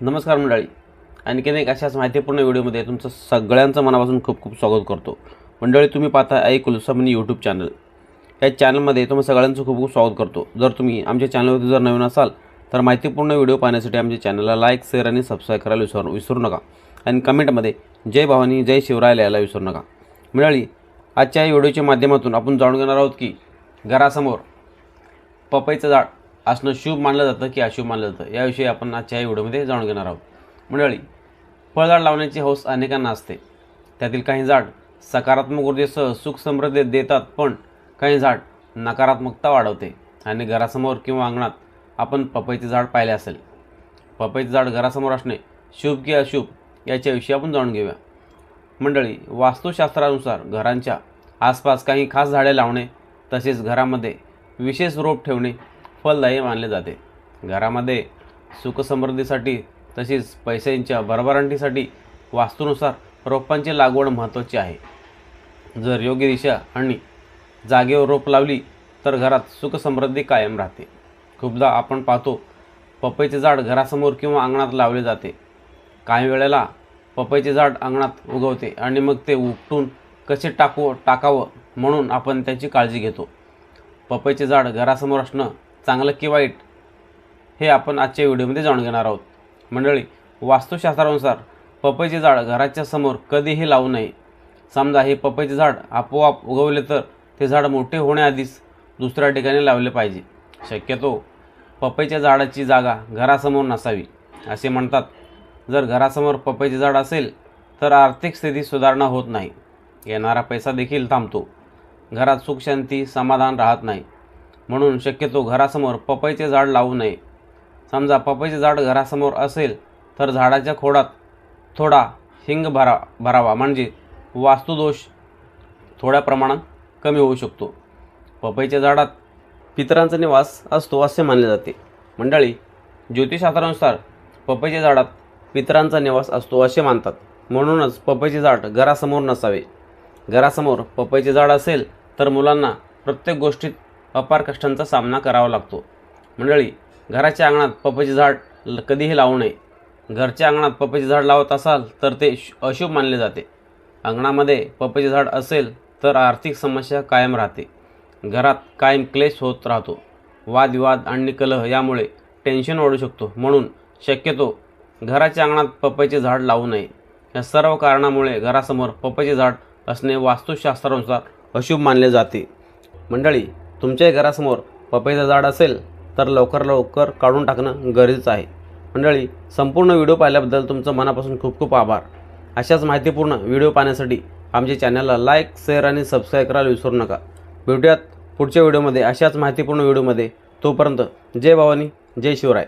नमस्कार मंडळी. आणखीन एक अशाच माहितीपूर्ण व्हिडिओमध्ये तुमचं सगळ्यांचं मनापासून खूप खूप स्वागत करतो. मंडळी तुम्ही पाहता ऐकलो कुलस्वामिनी यूट्यूब चॅनल या चॅनलमध्ये तुम्ही सगळ्यांचं खूप खूप स्वागत करतो. जर तुम्ही आमच्या चॅनलवरती जर नवीन असाल तर माहितीपूर्ण व्हिडिओ पाहण्यासाठी आमच्या चॅनलला लाईक शेअर आणि सबस्क्राईब करायला विसरू विसरू नका. आणि कमेंटमध्ये जय भवानी जय शिवराय लिहायला विसरू नका. मंडळी आजच्या या व्हिडिओच्या माध्यमातून आपण जाणून घेणार आहोत की घरासमोर पपईचं झाड असणं शुभ मानलं जातं की अशुभ मानलं जातं याविषयी आपण आजच्या या व्हिडिओमध्ये जाणून घेणार आहोत. मंडळी फळझाड लावण्याची हौस अनेकांना असते. त्यातील काही झाड सकारात्मक ऊर्जेसह सुख समृद्धी देतात पण काही झाड नकारात्मकता वाढवते आणि घरासमोर किंवा अंगणात आपण पपईचे झाड पाहिले असेल. पपईचे झाड घरासमोर असणे शुभ की अशुभ याच्याविषयी आपण जाणून घेऊया. मंडळी वास्तुशास्त्रानुसार घरांच्या आसपास काही खास झाडे लावणे तसेच घरामध्ये विशेष रोप ठेवणे फलदायी मानले जाते. घरामध्ये सुखसमृद्धीसाठी तसेच पैशांच्या भरभराटीसाठी वास्तूनुसार रोपांची लागवड महत्त्वाची आहे. जर योग्य दिशा आणि जागेवर रोप लावली तर घरात सुखसमृद्धी कायम राहते. खूपदा आपण पाहतो पपईचे झाड घरासमोर किंवा अंगणात लावले जाते. काही वेळेला पपईचे झाड अंगणात उगवते आणि मग ते उपटून कसे टाकू टाकावं म्हणून आपण त्याची काळजी घेतो. पपईचे झाड घरासमोर असणं चांगलं की वाईट हे आपण आजच्या व्हिडिओमध्ये जाणून घेणार आहोत. मंडळी वास्तुशास्त्रानुसार पपईचे झाड घराच्या समोर कधीही लावू नये. समजा हे पपईचे झाड आपोआप उगवले तर ते झाड मोठे होण्याआधीच दुसऱ्या ठिकाणी लावले पाहिजे. शक्यतो पपईच्या झाडाची जागा घरासमोर नसावी. असे म्हणतात जर घरासमोर पपईचे झाड असेल तर आर्थिक स्थिती सुधारणा होत नाही. येणारा पैसा देखील थांबतो. घरात सुखशांती समाधान राहत नाही. म्हणून शक्यतो घरासमोर पपईचे झाड लावू नये. समजा पपईचे झाड घरासमोर असेल तर झाडाच्या खोडात थोडा हिंग भरा भरावा. म्हणजे वास्तुदोष थोड्या प्रमाणात कमी होऊ शकतो. पपईच्या झाडात पितरांचा निवास असतो असे मानले जाते. मंडळी ज्योतिषशास्त्रानुसार पपईच्या झाडात पितरांचा निवास असतो असे मानतात. म्हणूनच पपईचे झाड घरासमोर नसावे. घरासमोर पपईचे झाड असेल तर मुलांना प्रत्येक गोष्टीत अपार कष्टांचा सामना करावा लागतो. मंडळी घराच्या अंगणात पपाचे झाड ल- कधीही लावू नये. घरच्या अंगणात पपाचे झाड लावत असाल तर ते शु- अशुभ मानले जाते. अंगणामध्ये पपईचे झाड असेल तर आर्थिक समस्या कायम राहते. घरात कायम क्लेश होत राहतो. वादविवाद आणि कलह यामुळे टेन्शन वाढू शकतो. म्हणून शक्यतो घराच्या अंगणात पपईचे झाड लावू नये. या सर्व कारणामुळे घरासमोर पपईचे झाड असणे वास्तुशास्त्रानुसार अशुभ मानले जाते. मंडळी तुमच्याही घरासमोर पपईचं झाड असेल तर लवकर लवकर काढून टाकणं गरजेचं आहे. मंडळी संपूर्ण व्हिडिओ पाहिल्याबद्दल तुमचं मनापासून खूप खूप आभार. अशाच माहितीपूर्ण व्हिडिओ पाहण्यासाठी आमच्या चॅनलला लाईक शेअर आणि सबस्क्राईब करायला विसरू नका. भेटूयात पुढच्या व्हिडिओमध्ये. अशाच माहितीपूर्ण व्हिडिओमध्ये. तोपर्यंत जय भवानी जय शिवराय.